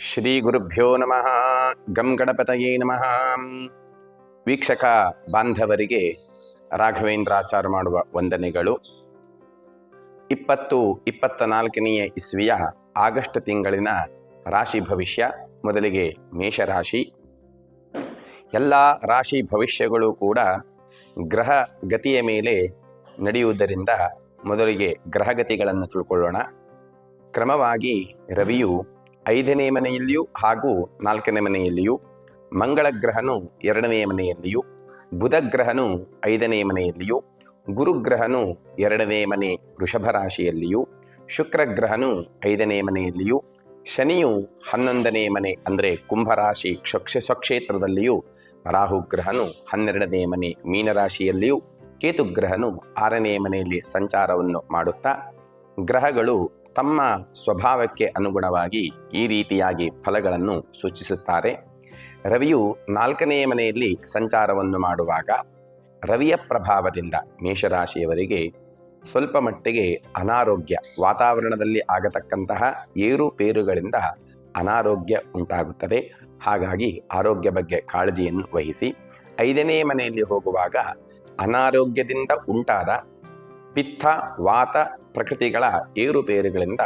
ಶ್ರೀ ಗುರುಭ್ಯೋ ನಮಃ. ಗಂ ಗಣಪತಯೇ ನಮಃ. ವೀಕ್ಷಕ ಬಾಂಧವರಿಗೆ ರಾಘವೇಂದ್ರಾಚಾರ್ಯ ಮಾಡುವ ವಂದನೆಗಳು. ಇಪ್ಪತ್ತು ಇಪ್ಪತ್ತ ನಾಲ್ಕನೆಯ ಇಸ್ವಿಯ ಆಗಸ್ಟ್ ತಿಂಗಳಿನ ರಾಶಿ ಭವಿಷ್ಯ, ಮೊದಲಿಗೆ ಮೇಷರಾಶಿ. ಎಲ್ಲ ರಾಶಿ ಭವಿಷ್ಯಗಳು ಕೂಡ ಗ್ರಹ ಗತಿಯ ಮೇಲೆ ನಡೆಯುವುದರಿಂದ ಮೊದಲಿಗೆ ಗ್ರಹಗತಿಗಳನ್ನು ತಿಳ್ಕೊಳ್ಳೋಣ. ಕ್ರಮವಾಗಿ ರವಿಯು ಐದನೇ ಮನೆಯಲ್ಲಿಯೂ ಹಾಗೂ ನಾಲ್ಕನೇ ಮನೆಯಲ್ಲಿಯೂ, ಮಂಗಳ ಗ್ರಹನು ಎರಡನೇ ಮನೆಯಲ್ಲಿಯೂ, ಬುಧ ಗ್ರಹನು ಐದನೇ ಮನೆಯಲ್ಲಿಯೂ ಗುರುಗ್ರಹನು ಎರಡನೇ ಮನೆ ವೃಷಭ ರಾಶಿಯಲ್ಲಿಯೂ, ಶುಕ್ರ ಗ್ರಹನು ಐದನೇ ಮನೆಯಲ್ಲಿಯೂ, ಶನಿಯು ಹನ್ನೊಂದನೇ ಮನೆ ಅಂದರೆ ಕುಂಭರಾಶಿ ಕ್ಷಕ್ಷ ಸ್ವಕ್ಷೇತ್ರದಲ್ಲಿಯೂ ರಾಹುಗ್ರಹನು ಹನ್ನೆರಡನೇ ಮನೆ ಮೀನರಾಶಿಯಲ್ಲಿಯೂ ಕೇತುಗ್ರಹನು ಆರನೇ ಮನೆಯಲ್ಲಿ ಸಂಚಾರವನ್ನು ಮಾಡುತ್ತಾ, ಗ್ರಹಗಳು ತಮ್ಮ ಸ್ವಭಾವಕ್ಕೆ ಅನುಗುಣವಾಗಿ ಈ ರೀತಿಯಾಗಿ ಫಲಗಳನ್ನು ಸೂಚಿಸುತ್ತಾರೆ. ರವಿಯು ನಾಲ್ಕನೆಯ ಮನೆಯಲ್ಲಿ ಸಂಚಾರವನ್ನು ಮಾಡುವಾಗ ರವಿಯ ಪ್ರಭಾವದಿಂದ ಮೇಷರಾಶಿಯವರಿಗೆ ಸ್ವಲ್ಪ ಮಟ್ಟಿಗೆ ಅನಾರೋಗ್ಯ, ವಾತಾವರಣದಲ್ಲಿ ಆಗತಕ್ಕಂತಹ ಏರುಪೇರುಗಳಿಂದ ಅನಾರೋಗ್ಯ ಉಂಟಾಗುತ್ತದೆ. ಹಾಗಾಗಿ ಆರೋಗ್ಯ ಬಗ್ಗೆ ಕಾಳಜಿಯನ್ನು ವಹಿಸಿ ಐದನೇ ಮನೆಯಲ್ಲಿ ಹೋಗುವಾಗ ಅನಾರೋಗ್ಯದಿಂದ ಉಂಟಾದ ಪಿತ್ತ, ವಾತ ಪ್ರಕೃತಿಗಳ ಏರುಪೇರುಗಳಿಂದ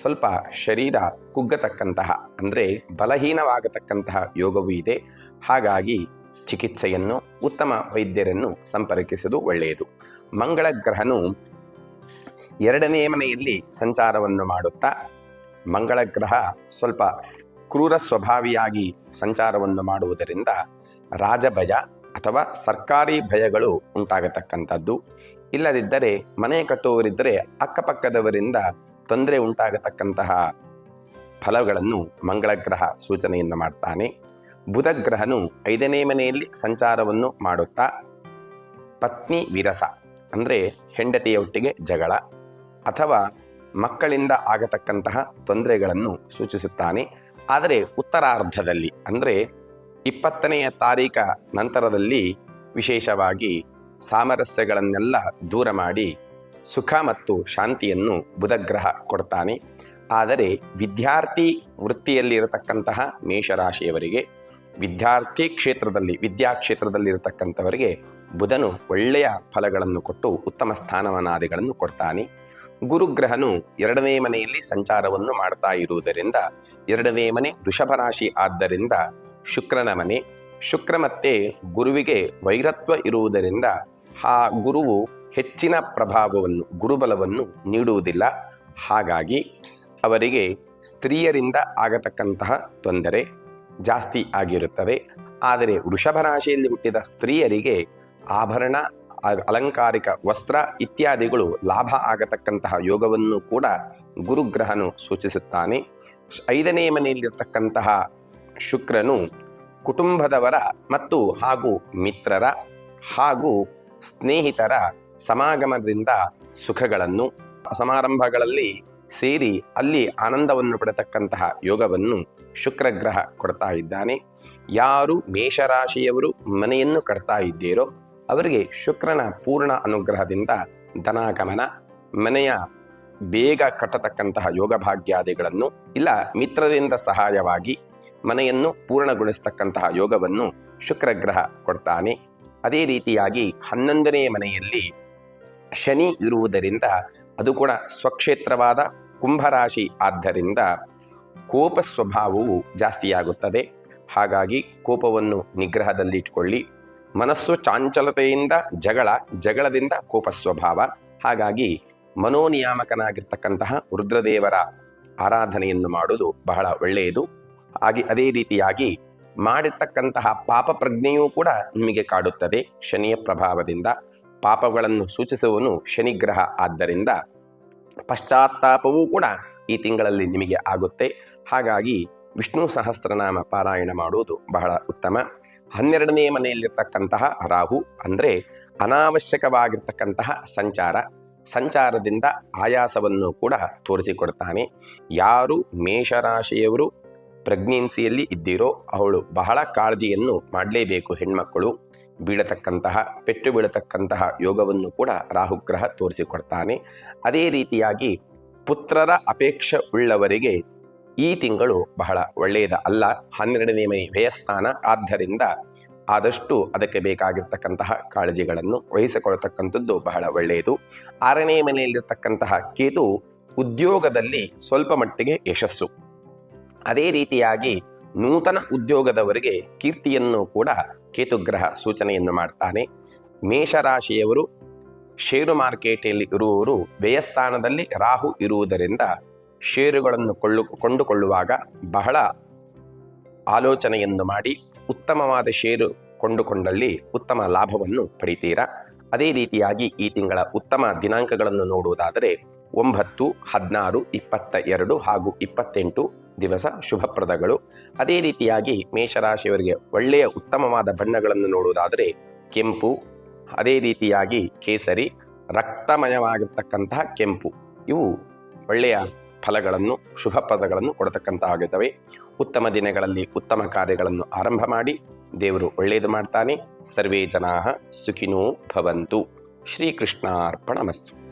ಸ್ವಲ್ಪ ಶರೀರ ಕುಗ್ಗತಕ್ಕಂತಹ, ಅಂದರೆ ಬಲಹೀನವಾಗತಕ್ಕಂತಹ ಯೋಗವೂ ಇದೆ. ಹಾಗಾಗಿ ಚಿಕಿತ್ಸೆಯನ್ನು ಉತ್ತಮ ವೈದ್ಯರನ್ನು ಸಂಪರ್ಕಿಸುವುದು ಒಳ್ಳೆಯದು. ಮಂಗಳ ಗ್ರಹನು ಎರಡನೇ ಮನೆಯಲ್ಲಿ ಸಂಚಾರವನ್ನು ಮಾಡುತ್ತಾ, ಮಂಗಳ ಗ್ರಹ ಸ್ವಲ್ಪ ಕ್ರೂರ ಸ್ವಭಾವಿಯಾಗಿ ಸಂಚಾರವನ್ನು ಮಾಡುವುದರಿಂದ ರಾಜಭಯ ಅಥವಾ ಸರ್ಕಾರಿ ಭಯಗಳು ಉಂಟಾಗತಕ್ಕಂಥದ್ದು. ಇಲ್ಲದಿದ್ದರೆ ಮನೆ ಕಟ್ಟುವವರಿದ್ದರೆ ಅಕ್ಕಪಕ್ಕದವರಿಂದ ತೊಂದರೆ ಉಂಟಾಗತಕ್ಕಂತಹ ಫಲಗಳನ್ನು ಮಂಗಳ ಗ್ರಹ ಸೂಚನೆಯನ್ನು ಮಾಡ್ತಾನೆ. ಬುಧ ಗ್ರಹನು ಐದನೇ ಮನೆಯಲ್ಲಿ ಸಂಚಾರವನ್ನು ಮಾಡುತ್ತಾ ಪತ್ನಿ ವಿರಸ, ಅಂದರೆ ಹೆಂಡತಿಯೊಟ್ಟಿಗೆ ಜಗಳ ಅಥವಾ ಮಕ್ಕಳಿಂದ ಆಗತಕ್ಕಂತಹ ತೊಂದರೆಗಳನ್ನು ಸೂಚಿಸುತ್ತಾನೆ. ಆದರೆ ಉತ್ತರಾರ್ಧದಲ್ಲಿ, ಅಂದರೆ ಇಪ್ಪತ್ತನೆಯ ತಾರೀಖ ನಂತರದಲ್ಲಿ ವಿಶೇಷವಾಗಿ ಸಾಮರಸ್ಯಗಳನ್ನೆಲ್ಲ ದೂರ ಮಾಡಿ ಸುಖ ಮತ್ತು ಶಾಂತಿಯನ್ನು ಬುಧಗ್ರಹ ಕೊಡ್ತಾನೆ. ಆದರೆ ವಿದ್ಯಾರ್ಥಿ ವೃತ್ತಿಯಲ್ಲಿರತಕ್ಕಂತಹ ಮೇಷರಾಶಿಯವರಿಗೆ, ವಿದ್ಯಾರ್ಥಿ ಕ್ಷೇತ್ರದಲ್ಲಿ, ವಿದ್ಯಾ ಕ್ಷೇತ್ರದಲ್ಲಿರತಕ್ಕಂಥವರಿಗೆ ಬುಧನು ಒಳ್ಳೆಯ ಫಲಗಳನ್ನು ಕೊಟ್ಟು ಉತ್ತಮ ಸ್ಥಾನಮಾನಾದಿಗಳನ್ನು ಕೊಡ್ತಾನೆ. ಗುರುಗ್ರಹನು ಎರಡನೇ ಮನೆಯಲ್ಲಿ ಸಂಚಾರವನ್ನು ಮಾಡ್ತಾ ಇರುವುದರಿಂದ, ಎರಡನೇ ಮನೆ ವೃಷಭ ರಾಶಿ ಆದ್ದರಿಂದ ಶುಕ್ರನ ಮನೆ. ಶುಕ್ರ ಮತ್ತೆ ಗುರುವಿಗೆ ವೈರತ್ವ ಇರುವುದರಿಂದ ಆ ಗುರುವು ಹೆಚ್ಚಿನ ಪ್ರಭಾವವನ್ನು, ಗುರುಬಲವನ್ನು ನೀಡುವುದಿಲ್ಲ. ಹಾಗಾಗಿ ಅವರಿಗೆ ಸ್ತ್ರೀಯರಿಂದ ಆಗತಕ್ಕಂತಹ ತೊಂದರೆ ಜಾಸ್ತಿ ಆಗಿರುತ್ತದೆ ಆದರೆ ವೃಷಭ ರಾಶಿಯಲ್ಲಿ ಹುಟ್ಟಿದ ಸ್ತ್ರೀಯರಿಗೆ ಆಭರಣ ಅಲಂಕಾರಿಕ ವಸ್ತ್ರ ಇತ್ಯಾದಿಗಳು ಲಾಭ ಆಗತಕ್ಕಂತಹ ಯೋಗವನ್ನು ಕೂಡ ಗುರುಗ್ರಹನು ಸೂಚಿಸುತ್ತಾನೆ. ಐದನೇ ಮನೆಯಲ್ಲಿರ್ತಕ್ಕಂತಹ ಶುಕ್ರನು ಕುಟುಂಬದವರ ಮತ್ತು ಹಾಗೂ ಮಿತ್ರರ ಹಾಗೂ ಸ್ನೇಹಿತರ ಸಮಾಗಮದಿಂದ ಸುಖಗಳನ್ನು ಸಮಾರಂಭಗಳಲ್ಲಿ ಸೇರಿ ಅಲ್ಲಿ ಆನಂದವನ್ನು ಪಡೆತಕ್ಕಂತಹ ಯೋಗವನ್ನು ಶುಕ್ರಗ್ರಹ ಕೊಡ್ತಾ ಇದ್ದಾನೆ. ಯಾರು ಮೇಷರಾಶಿಯವರು ಮನೆಯನ್ನು ಕಟ್ತಾ ಇದ್ದೀರೋ ಅವರಿಗೆ ಶುಕ್ರನ ಪೂರ್ಣ ಅನುಗ್ರಹದಿಂದ ಧನಾಗಮನ, ಮನೆಯ ಬೇಗ ಕಟ್ಟತಕ್ಕಂತಹ ಯೋಗ ಭಾಗ್ಯಾದಿಗಳನ್ನು ಇಲ್ಲ ಮಿತ್ರರಿಂದ ಸಹಾಯವಾಗಿ ಮನೆಯನ್ನು ಪೂರ್ಣಗೊಳಿಸ್ತಕ್ಕಂತಹ ಯೋಗವನ್ನು ಶುಕ್ರಗ್ರಹ ಕೊಡ್ತಾನೆ. ಅದೇ ರೀತಿಯಾಗಿ ಹನ್ನೊಂದನೇ ಮನೆಯಲ್ಲಿ ಶನಿ ಇರುವುದರಿಂದ ಅದು ಕೂಡ ಸ್ವಕ್ಷೇತ್ರವಾದ ಕುಂಭರಾಶಿ ಆದ್ದರಿಂದ ಕೋಪ ಸ್ವಭಾವವು ಜಾಸ್ತಿಯಾಗುತ್ತದೆ. ಹಾಗಾಗಿ ಕೋಪವನ್ನು ನಿಗ್ರಹದಲ್ಲಿಟ್ಕೊಳ್ಳಿ. ಮನಸ್ಸು ಚಾಂಚಲತೆಯಿಂದ ಜಗಳ, ಜಗಳದಿಂದ ಕೋಪ ಸ್ವಭಾವ. ಹಾಗಾಗಿ ಮನೋನಿಯಾಮಕನಾಗಿರ್ತಕ್ಕಂತಹ ರುದ್ರದೇವರ ಆರಾಧನೆಯನ್ನು ಮಾಡುವುದು ಬಹಳ ಒಳ್ಳೆಯದು. ಹಾಗೆ ಅದೇ ರೀತಿಯಾಗಿ ಮಾಡಿರ್ತಕ್ಕಂತಹ ಪಾಪ ಪ್ರಜ್ಞೆಯೂ ಕೂಡ ನಿಮಗೆ ಕಾಡುತ್ತದೆ. ಶನಿಯ ಪ್ರಭಾವದಿಂದ ಪಾಪಗಳನ್ನು ಸೂಚಿಸುವನು ಶನಿಗ್ರಹ. ಆದ್ದರಿಂದ ಪಶ್ಚಾತ್ತಾಪವೂ ಕೂಡ ಈ ತಿಂಗಳಲ್ಲಿ ನಿಮಗೆ ಆಗುತ್ತೆ. ಹಾಗಾಗಿ ವಿಷ್ಣು ಸಹಸ್ರನಾಮ ಪಾರಾಯಣ ಮಾಡುವುದು ಬಹಳ ಉತ್ತಮ. ಹನ್ನೆರಡನೇ ಮನೆಯಲ್ಲಿರ್ತಕ್ಕಂತಹ ರಾಹು ಅಂದರೆ ಅನಾವಶ್ಯಕವಾಗಿರ್ತಕ್ಕಂತಹ ಸಂಚಾರ. ಸಂಚಾರದಿಂದ ಆಯಾಸವನ್ನು ಕೂಡ ತೋರಿಸಿಕೊಡ್ತಾನೆ. ಯಾರು ಮೇಷರಾಶಿಯವರು ಪ್ರೆಗ್ನೆನ್ಸಿಯಲ್ಲಿ ಇದ್ದಿರೋ ಅವಳು ಬಹಳ ಕಾಳಜಿಯನ್ನು ಮಾಡಲೇಬೇಕು ಹೆಣ್ಮಕ್ಕಳು. ಬೀಳತಕ್ಕಂತಹ, ಪೆಟ್ಟು ಬೀಳತಕ್ಕಂತಹ ಯೋಗವನ್ನು ಕೂಡ ರಾಹುಗ್ರಹ ತೋರಿಸಿಕೊಡ್ತಾನೆ. ಅದೇ ರೀತಿಯಾಗಿ ಪುತ್ರರ ಅಪೇಕ್ಷೆ ಉಳ್ಳವರಿಗೆ ಈ ತಿಂಗಳು ಬಹಳ ಒಳ್ಳೆಯದ ಅಲ್ಲ. ಹನ್ನೆರಡನೇ ಮನೆ ವ್ಯಯಸ್ಥಾನ. ಆದ್ದರಿಂದ ಆದಷ್ಟು ಅದಕ್ಕೆ ಬೇಕಾಗಿರ್ತಕ್ಕಂತಹ ಕಾಳಜಿಗಳನ್ನು ವಹಿಸಿಕೊಳ್ಳತಕ್ಕಂಥದ್ದು ಬಹಳ ಒಳ್ಳೆಯದು. ಆರನೇ ಮನೆಯಲ್ಲಿರ್ತಕ್ಕಂತಹ ಕೇತು ಉದ್ಯೋಗದಲ್ಲಿ ಸ್ವಲ್ಪ ಮಟ್ಟಿಗೆ ಯಶಸ್ಸು. ಅದೇ ರೀತಿಯಾಗಿ ನೂತನ ಉದ್ಯೋಗದವರಿಗೆ ಕೀರ್ತಿಯನ್ನು ಕೂಡ ಕೇತುಗ್ರಹ ಸೂಚನೆಯನ್ನು ಮಾಡ್ತಾನೆ. ಮೇಷರಾಶಿಯವರು ಷೇರು ಮಾರ್ಕೆಟಲ್ಲಿ ಇರುವವರು ವ್ಯಯಸ್ಥಾನದಲ್ಲಿ ರಾಹು ಇರುವುದರಿಂದ ಷೇರುಗಳನ್ನು ಕೊಳ್ಳು ಕೊಂಡುಕೊಳ್ಳುವಾಗ ಬಹಳ ಆಲೋಚನೆಯನ್ನು ಮಾಡಿ ಉತ್ತಮವಾದ ಷೇರು ಕೊಂಡುಕೊಂಡಲ್ಲಿ ಉತ್ತಮ ಲಾಭವನ್ನು ಪಡಿತೀರಾ? ಅದೇ ರೀತಿಯಾಗಿ ಈ ತಿಂಗಳ ಉತ್ತಮ ದಿನಾಂಕಗಳನ್ನು ನೋಡುವುದಾದರೆ ಒಂಬತ್ತು, ಹದಿನಾರು ಇಪ್ಪತ್ತ ಎರಡು ಹಾಗೂ ಇಪ್ಪತ್ತೆಂಟು ದಿವಸ ಶುಭಪ್ರದಗಳು ಅದೇ ರೀತಿಯಾಗಿ ಮೇಷರಾಶಿಯವರಿಗೆ ಒಳ್ಳೆಯ ಉತ್ತಮವಾದ ಬಣ್ಣಗಳನ್ನು ನೋಡುವುದಾದರೆ ಕೆಂಪು, ಅದೇ ರೀತಿಯಾಗಿ ಕೇಸರಿ, ರಕ್ತಮಯವಾಗಿರ್ತಕ್ಕಂತಹ ಕೆಂಪು. ಇವು ಒಳ್ಳೆಯ ಫಲಗಳನ್ನು, ಶುಭ ಪದಗಳನ್ನು ಕೊಡತಕ್ಕಂತಾಗುತ್ತವೆ ಉತ್ತಮ ದಿನಗಳಲ್ಲಿ ಉತ್ತಮ ಕಾರ್ಯಗಳನ್ನು ಆರಂಭ ಮಾಡಿ ದೇವರು ಒಳ್ಳೆಯದು ಮಾಡ್ತಾನೆ. ಸರ್ವೇ ಜನಾ ಸುಖಿನೋ ಭವಂತು. ಶ್ರೀಕೃಷ್ಣಾರ್ಪಣಮಸ್ತು.